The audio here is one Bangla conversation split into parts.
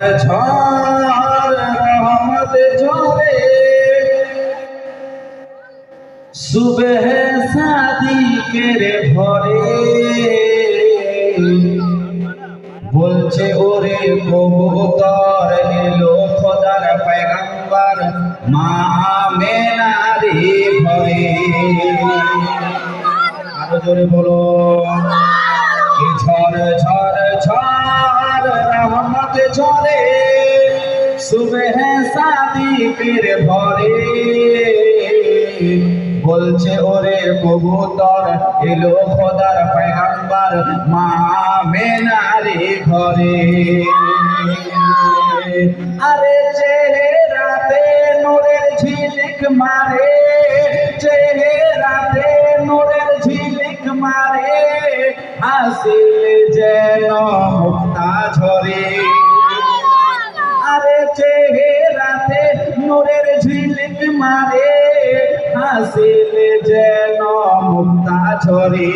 ঝড় ঝরে সুবেহ সাদিকের ঘরে। বলছে, ওরে কবুতর এলো খোদার পেগাম্বার মা মেনারে ঘরে। আরও জোরে বলো। ঝড় ঝড় ঝড়। ঝরে সুবেহ সাদিকের ভরে। বলছে, ওরে কবুতর, এলো খোদার পেগাম্বার মা মেনারে ঘরে। আরে চেহারাতে নূরের ঝিলিক মারে, চেহারাতে নূরের ঝিলিক মারে, হাসিল যেন মুক্তা ঝরে। নূরের ঝিলিক মারে, হাসিল যেন মুক্তা ঝরে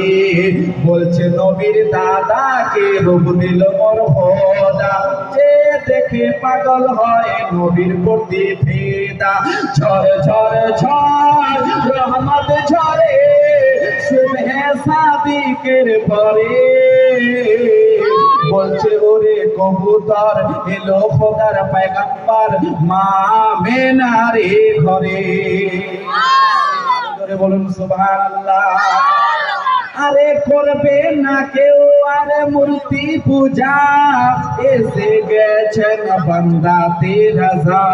বলছে নবীর দাদাকে রূপ দিল মোর হোদা যে দেখে পাগল হয় নবীর প্রতি ফেদা। ঝড় ঝড় ঝড়, রহমত ঝরে সুবহে সাদিকের পরে। বলছে, ওরে কবুতর, এলো খোদার পায়গাম্বার, মা মেনারে ঘরে। ধরে বলুন, সুবহানাল্লাহ। আরে করবে না কেউ, আরে মূর্তি পূজা এসে গেছেন বান্দাতে রাজা।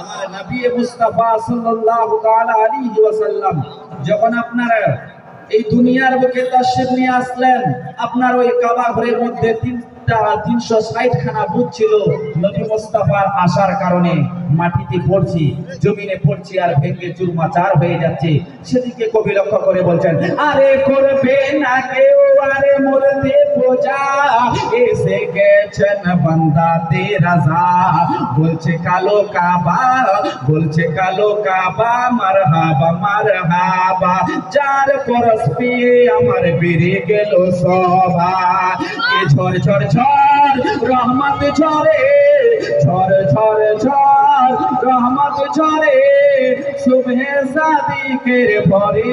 আমার নবী মুস্তাফা সাল্লাল্লাহু তাআলা আলাইহি ওয়াসাল্লাম, যখন আপনারা এই দুনিয়ার বুকে তাশরিফ নিয়ে আসলেন। আপনার ওই কাবা ঘরের মধ্যে তিনটা, তিনশো ষাট খানা ছিল। নবী মোস্তাফার আসার কারণে মাটিতে পড়ছি, জমিনে পড়ছি আর ভেঙে চুরমাচার হয়ে যাচ্ছে। সেদিকে কবি লক্ষ্য করে বলছেন, আরে করবে না কেউ আরে মরতে পূজা এসে গেছেন বান্দাতে রাজা বলছে কালো কাবা বলছে কালো কাবা মার হাবা মার হাবা যার পরশ পেয়ে আমার বেড়ে গেল সভা এ ঝড় ঝড় ঝড় রহমত ঝরে ঝড় ঝড় ঝড় রহমত ঝরে শুভে সাদিকের পরে